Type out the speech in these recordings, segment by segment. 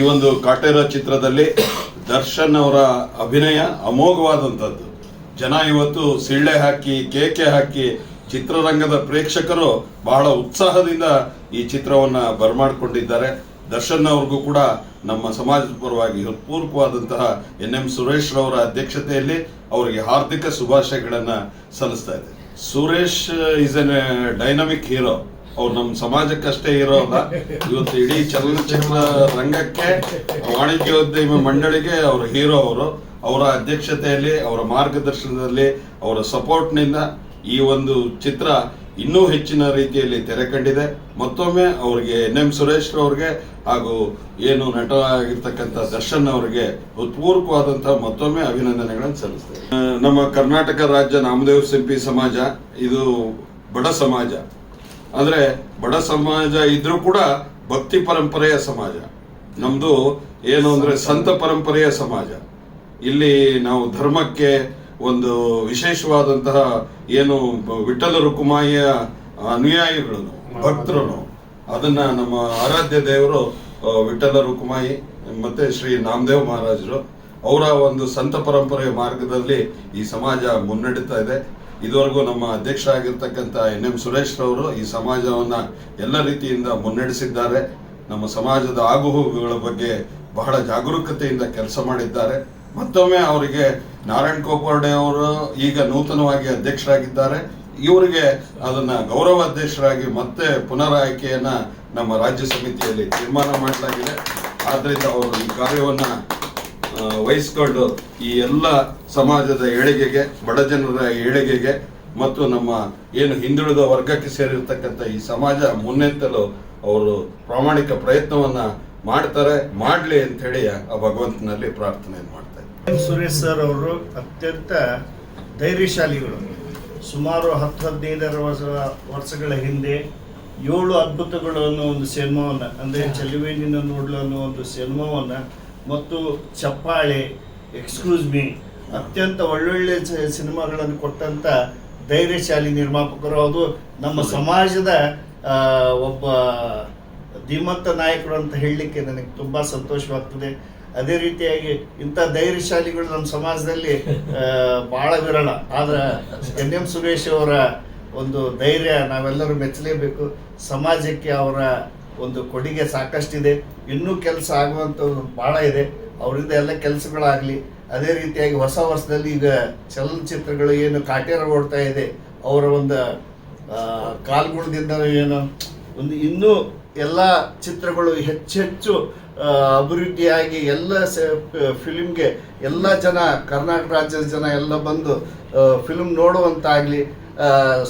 ಈ ಒಂದು ಕಾಟೇರ ಚಿತ್ರದಲ್ಲಿ ದರ್ಶನ್ ಅವರ ಅಭಿನಯ ಅಮೋಘವಾದಂಥದ್ದು. ಜನ ಇವತ್ತು ಸಿಳ್ಳೆ ಹಾಕಿ, ಕೇಕೆ ಹಾಕಿ ಚಿತ್ರರಂಗದ ಪ್ರೇಕ್ಷಕರು ಬಹಳ ಉತ್ಸಾಹದಿಂದ ಈ ಚಿತ್ರವನ್ನ ಬರಮಾಡಿಕೊಂಡಿದ್ದಾರೆ. ದರ್ಶನ್ ಅವ್ರಿಗೂ ಕೂಡ ನಮ್ಮ ಸಮಾಜದ ಪರವಾಗಿ ಹೃತ್ಪೂರ್ವಕವಾದಂತಹ ಎನ್ ಎಂ ಸುರೇಶ್ ರವರ ಅಧ್ಯಕ್ಷತೆಯಲ್ಲಿ ಅವರಿಗೆ ಹಾರ್ದಿಕ ಶುಭಾಶಯಗಳನ್ನ ಸಲ್ಲಿಸ್ತಾ ಇದೆ Suresh is a dynamic hero ಅವ್ರು ನಮ್ಮ ಸಮಾಜಕ್ಕಷ್ಟೇ ಇರೋಲ್ಲ ಇವತ್ತು ಇಡೀ ಚಲನಚಿತ್ರ ರಂಗಕ್ಕೆ, ವಾಣಿಜ್ಯೋದ್ಯಮ ಮಂಡಳಿಗೆ ಅವರ ಹೀರೋ ಅವರು. ಅವರ ಅಧ್ಯಕ್ಷತೆಯಲ್ಲಿ, ಅವರ ಮಾರ್ಗದರ್ಶನದಲ್ಲಿ, ಅವರ ಸಪೋರ್ಟ್ನಿಂದ ಈ ಒಂದು ಚಿತ್ರ ಇನ್ನೂ ಹೆಚ್ಚಿನ ರೀತಿಯಲ್ಲಿ ತೆರೆ ಕಂಡಿದೆ. ಮತ್ತೊಮ್ಮೆ ಅವರಿಗೆ ಎನ್ ಎಂ ಸುರೇಶ್ ಅವ್ರಿಗೆ ಹಾಗೂ ಏನು ನಟ ಆಗಿರ್ತಕ್ಕಂಥ ದರ್ಶನ್ ಅವರಿಗೆ ಹೃತ್ಪೂರ್ವಕವಾದಂತಹ ಮತ್ತೊಮ್ಮೆ ಅಭಿನಂದನೆಗಳನ್ನು ಸಲ್ಲಿಸ್ತೇವೆ ನಮ್ಮ ಕರ್ನಾಟಕ ರಾಜ್ಯ ನಾಮದೇವ್ ಸಿಂಪಿ ಸಮಾಜ, ಇದು ಬಡ ಸಮಾಜ. ಅಂದ್ರೆ ಬಡ ಸಮಾಜ ಇದ್ರೂ ಕೂಡ ಭಕ್ತಿ ಪರಂಪರೆಯ ಸಮಾಜ. ನಮ್ದು ಏನು ಅಂದ್ರೆ ಸಂತ ಪರಂಪರೆಯ ಸಮಾಜ. ಇಲ್ಲಿ ನಾವು ಧರ್ಮಕ್ಕೆ ಒಂದು ವಿಶೇಷವಾದಂತಹ ಏನು ವಿಠಲ ರುಕುಮಾಯಿಯ ಅನುಯಾಯಿಗಳು ಭಕ್ತರು ಅದನ್ನ ನಮ್ಮ ಆರಾಧ್ಯ ದೇವರು ವಿಠಲ ರುಕುಮಾಯಿ ಮತ್ತೆ ಶ್ರೀ ನಾಮದೇವ್ ಮಹಾರಾಜರು, ಅವರ ಒಂದು ಸಂತ ಪರಂಪರೆಯ ಮಾರ್ಗದಲ್ಲಿ ಈ ಸಮಾಜ ಮುನ್ನಡೀತಾ ಇದೆ. ಇದುವರೆಗೂ ನಮ್ಮ ಅಧ್ಯಕ್ಷ ಆಗಿರ್ತಕ್ಕಂಥ ಎನ್ ಎಂ ಸುರೇಶ್ ರವರು ಈ ಸಮಾಜವನ್ನ ಎಲ್ಲ ರೀತಿಯಿಂದ ಮುನ್ನಡೆಸಿದ್ದಾರೆ. ನಮ್ಮ ಸಮಾಜದ ಆಗುಹೋಗುಗಳ ಬಗ್ಗೆ ಬಹಳ ಜಾಗರೂಕತೆಯಿಂದ ಕೆಲಸ ಮಾಡಿದ್ದಾರೆ. ಮತ್ತೊಮ್ಮೆ ಅವರಿಗೆ ನಾರಾಯಣ್ ಕೋಪರ್ಡೆ ಅವರು ಈಗ ನೂತನವಾಗಿ ಅಧ್ಯಕ್ಷರಾಗಿದ್ದಾರೆ. ಇವರಿಗೆ ಅದನ್ನ ಗೌರವ ಅಧ್ಯಕ್ಷರಾಗಿ ಮತ್ತೆ ಪುನರ್ ಆಯ್ಕೆಯನ್ನ ನಮ್ಮ ರಾಜ್ಯ ಸಮಿತಿಯಲ್ಲಿ ತೀರ್ಮಾನ ಮಾಡಲಾಗಿದೆ. ಆದ್ರಿಂದ ಅವರು ಈ ಕಾರ್ಯವನ್ನ ವಹಿಸ್ಕೊಂಡು ಈ ಎಲ್ಲ ಸಮಾಜದ ಏಳಿಗೆಗೆ ಬಡ ಜನರ ಏಳಿಗೆಗೆ ಮತ್ತು ನಮ್ಮ ಏನು ಹಿಂದುಳಿದ ವರ್ಗಕ್ಕೆ ಸೇರಿರ್ತಕ್ಕಂಥ ಈ ಸಮಾಜ ಮುನ್ನೆತ್ತಲು ಅವರು ಪ್ರಾಮಾಣಿಕ ಪ್ರಯತ್ನವನ್ನ ಮಾಡ್ತಾರೆ ಮಾಡಲಿ ಅಂತ ಹೇಳಿ ಆ ಭಗವಂತನಲ್ಲಿ ಪ್ರಾರ್ಥನೆ ಮಾಡ್ತಾ ಇದ್ದಾರೆ. ಸುರೇಶ್ ಸರ್ ಅವರು ಅತ್ಯಂತ ಧೈರ್ಯಶಾಲಿಗಳು. ಸುಮಾರು ಹತ್ತು ಹದಿನೈದರ ವರ್ಷ ವರ್ಷಗಳ ಹಿಂದೆ ಏಳು ಅದ್ಭುತಗಳು ಅನ್ನೋ ಒಂದು ಸಿನಿಮಾವನ್ನು ಅಂದರೆ ಚಲುವೇನಿನ ನೋಡಲು ಅನ್ನೋ ಒಂದು ಸಿನಿಮಾವನ್ನು ಮತ್ತು ಚಪ್ಪಾಳೆ ಎಕ್ಸ್ಕ್ಯೂಸ್ ಮೀ ಅತ್ಯಂತ ಒಳ್ಳೊಳ್ಳೆ ಸಿನಿಮಾಗಳನ್ನು ಕೊಟ್ಟಂಥ ಧೈರ್ಯಶಾಲಿ ನಿರ್ಮಾಪಕರು ಅದು ನಮ್ಮ ಸಮಾಜದ ಒಬ್ಬ ಧೀಮಂತ ನಾಯಕರು ಅಂತ ಹೇಳಲಿಕ್ಕೆ ನನಗೆ ತುಂಬ ಸಂತೋಷವಾಗ್ತದೆ. ಅದೇ ರೀತಿಯಾಗಿ ಇಂಥ ಧೈರ್ಯಶಾಲಿಗಳು ನಮ್ಮ ಸಮಾಜದಲ್ಲಿ ಭಾಳ ವಿರಳ. ಆದರೆ ಎನ್ ಎಂ ಸುರೇಶ್ ಅವರ ಒಂದು ಧೈರ್ಯ ನಾವೆಲ್ಲರೂ ಮೆಚ್ಚಲೇಬೇಕು. ಸಮಾಜಕ್ಕೆ ಅವರ ಒಂದು ಕೊಡುಗೆ ಸಾಕಷ್ಟಿದೆ. ಇನ್ನೂ ಕೆಲಸ ಆಗುವಂಥದ್ದು ಭಾಳ ಇದೆ. ಅವರಿಂದ ಎಲ್ಲ ಕೆಲಸಗಳಾಗಲಿ, ಅದೇ ರೀತಿಯಾಗಿ ಹೊಸ ವರ್ಷದಲ್ಲಿ ಈಗ ಚಲನಚಿತ್ರಗಳು ಏನು ಕಾಟೇರ ಓಡ್ತಾ ಇದೆ. ಅವರ ಒಂದು ಕಾಲ್ಗುಣದಿಂದ ಏನು, ಒಂದು ಇನ್ನೂ ಎಲ್ಲ ಚಿತ್ರಗಳು ಹೆಚ್ಚೆಚ್ಚು ಅಭಿವೃದ್ಧಿಯಾಗಿ ಎಲ್ಲ ಫಿಲ್ಮ್ಗೆ ಎಲ್ಲ ಜನ, ಕರ್ನಾಟಕ ರಾಜ್ಯದ ಜನ ಎಲ್ಲ ಬಂದು ಫಿಲ್ಮ್ ನೋಡುವಂತಾಗಲಿ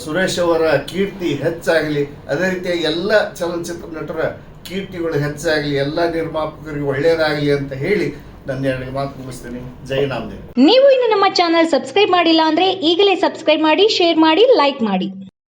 ಸುರೇಶ್ ಅವರ ಕೀರ್ತಿ ಹೆಚ್ಚಾಗಲಿ, ಅದೇ ರೀತಿಯಾಗಿ ಎಲ್ಲ ಚಲನಚಿತ್ರ ನಟರ ಕೀರ್ತಿಗಳು ಹೆಚ್ಚಾಗಲಿ, ಎಲ್ಲ ನಿರ್ಮಾಪಕರಿಗೆ ಒಳ್ಳೆಯದಾಗಲಿ ಅಂತ ಹೇಳಿ ನನ್ನ ಮಾತು ಮುಗಿಸ್ತೀನಿ. ಜೈ ನೀವು ಇನ್ನು ನಮ್ಮ ಚಾನಲ್ ಸಬ್ಸ್ಕ್ರೈಬ್ ಮಾಡಿಲ್ಲ ಅಂದ್ರೆ ಈಗಲೇ ಸಬ್ಸ್ಕ್ರೈಬ್ ಮಾಡಿ, ಶೇರ್ ಮಾಡಿ, ಲೈಕ್ ಮಾಡಿ.